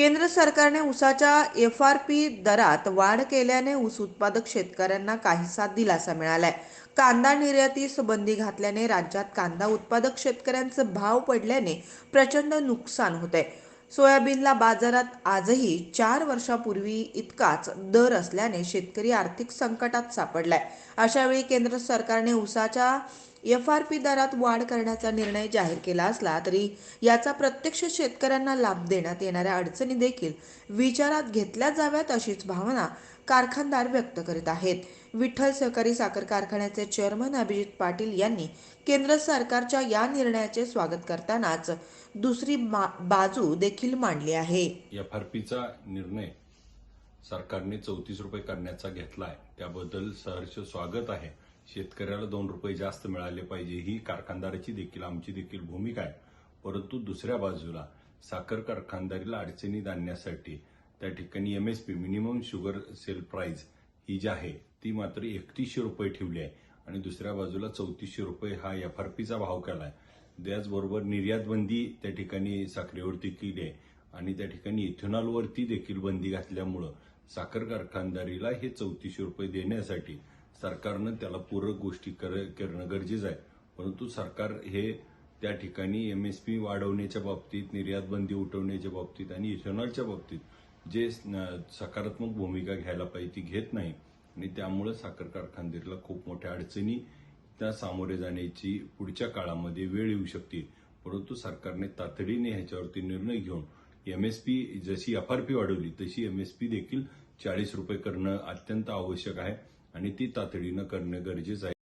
केंद्र सरकारने ऊसाच्या एफ आर पी दरात वाढ केल्याने ऊस उत्पादक शेतकऱ्यांना काहीसा दिलासा मिळालाय. कांदा निर्यातीस बंदी घातल्याने राज्यात कांदा उत्पादक शेतकऱ्यांचं भाव पडल्याने प्रचंड नुकसान होत सोयाबीनला बाजारात आजही चार वर्षापूर्वी इतकाच दर असल्याने शेतकरी आर्थिक संकटात सापडलाय. अशावेळी केंद्र सरकारने ऊसाच्या एफ आर पी दरात वाढ करण्याचा निर्णय जाहीर केला असला तरी याचा प्रत्यक्ष शेतकऱ्यांना लाभ देण्यात येणाऱ्या अडचणी देखील विचारात घेतल्या जाव्यात अशीच भावना कारखानदार व्यक्त करीत आहेत. विठ्ठल सहकारी साखर कारखान्याचे चेअरमन अभिजित पाटील यांनी केंद्र सरकारच्या या निर्णयाचे स्वागत करतानाच दुसरी मा- बाजू देखील मांडली आहे. एफ आर पीचा निर्णय सरकारने चौतीस रुपये करण्याचा घेतलाय. त्याबद्दल सहर्ष स्वागत आहे. शेतकऱ्याला दोन रुपये जास्त मिळाले पाहिजे. ही कारखानदाराची देखील आमची देखील भूमिका आहे. परंतु दुसऱ्या बाजूला साखर कारखानदारीला अडचणीत आणण्यासाठी त्या ठिकाणी M S P minimum sugar sale price ही जी आहे ती मात्र एकतीसशे रुपये ठेवली आहे. आणि दुसऱ्या बाजूला चौतीसशे रुपये हा एफ आर पीचा भाव केला आहे. त्याचबरोबर निर्यात बंदी त्या ठिकाणी साखरेवरती केली आहे. आणि त्या ठिकाणी इथेनॉलवरती देखील बंदी घातल्यामुळं साखर कारखानदारीला हे चौतीसशे रुपये देण्यासाठी सरकारनं त्याला पूरक गोष्टी कर- करणं गरजेचं आहे. परंतु सरकार हे त्या ठिकाणी एम एस पी वाढवण्याच्या बाबतीत निर्यात बंदी उठवण्याच्या बाबतीत आणि इथेनॉलच्या बाबतीत जे सकारात्मक भूमिका घ्यायला पाहिजे ती घेत नाही. आणि त्यामुळे साखर कारखानदारीला खूप मोठ्या अडचणी त्या सामोरे जाण्याची पुढच्या काळामध्ये वेळ येऊ शकते. परंतु सरकारने तातडीने ह्याच्यावरती निर्णय घेऊन एम एस पी जशी एफआरपी वाढवली तशी एम एस पी देखील चाळीस रुपये करणं अत्यंत आवश्यक आहे. आणि ती तातडीनं करणं गरजेचं आहे.